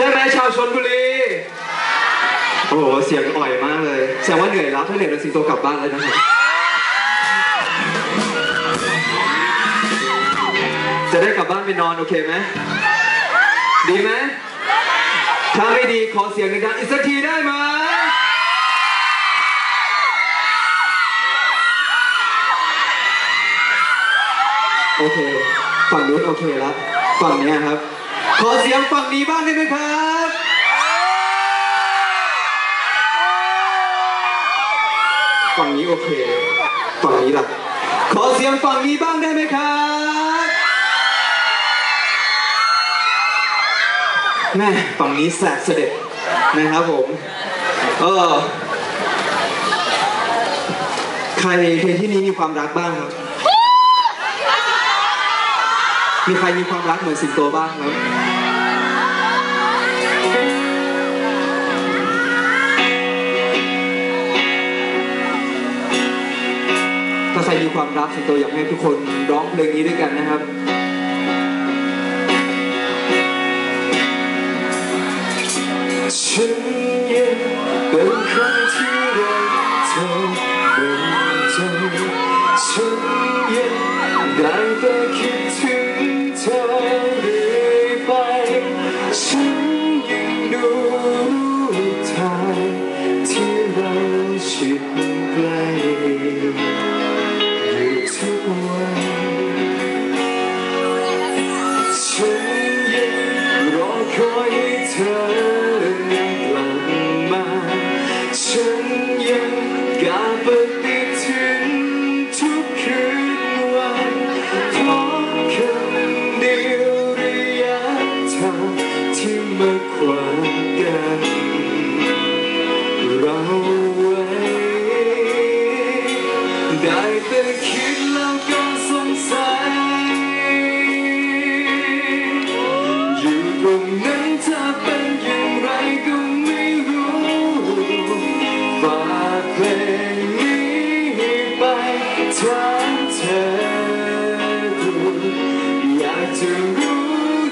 ช่ไหมชาวชนบุรี โอ้โห เสียงอ่อยมากเลย แสดงว่าเหนื่อยแล้วถ้าเหนื่อยแล้วสิงโตกลับบ้านแล้วนะครับจะได้กลับบ้านไปนอนโอเคไหม ดีไหม ถ้าไม่ดีขอเสียงดังๆอีกสักทีได้ไหมโอเค ฝั่งนู้นโอเคแล้ว ฝั่งเนี้ยครับ ขอเสียงฝั่งนี้บ้างได้ไหมครับฝั่งนี้โอเค ฝั่งนี้ล่ะ ขอเสียงฝั่งนี้บ้างได้ไหมครับแม่ฝั่งนี้แสบเสด็จนะครับผม เออ ใครในที่นี้มีความรักบ้างครับ มีใครมีความรักเหมือนสิงโตบ้างครับถ้าใครมีความรักสิงโตอยากให้ทุกคนร้องเพลงนี้ด้วยกันนะครับฉันยังเป็นครที่รักเธอเหมือนใจฉันยังได้แต่คิด ป ได้แต่คิดแล้วก็สงสัย อยู่ตรงนั้นเธอเป็นอย่างไรก็ไม่รู้ฝากเพลงนี้ไปถามเธอดูอยากจะรู้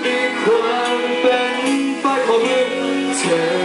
ในความเป็นไปของเธอ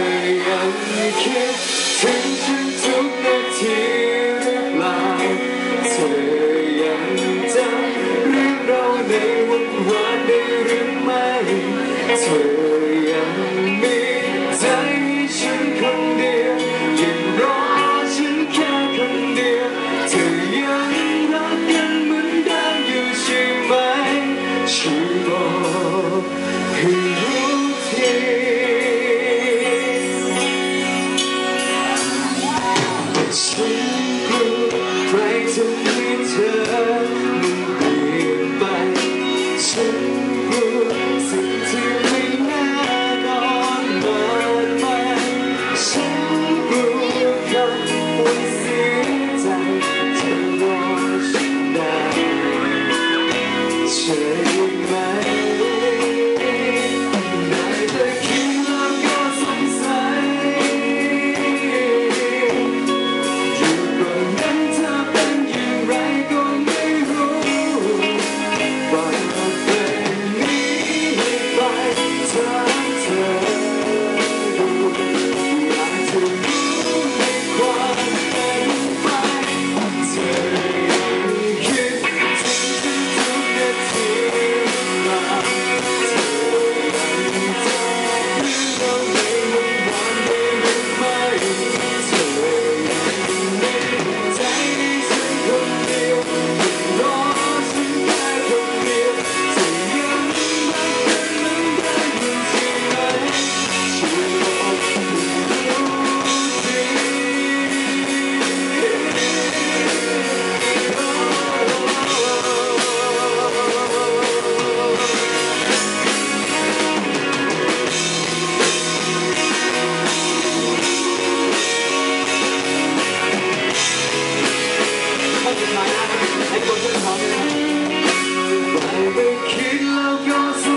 내 것을 담아 밝은 길로 가서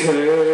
Take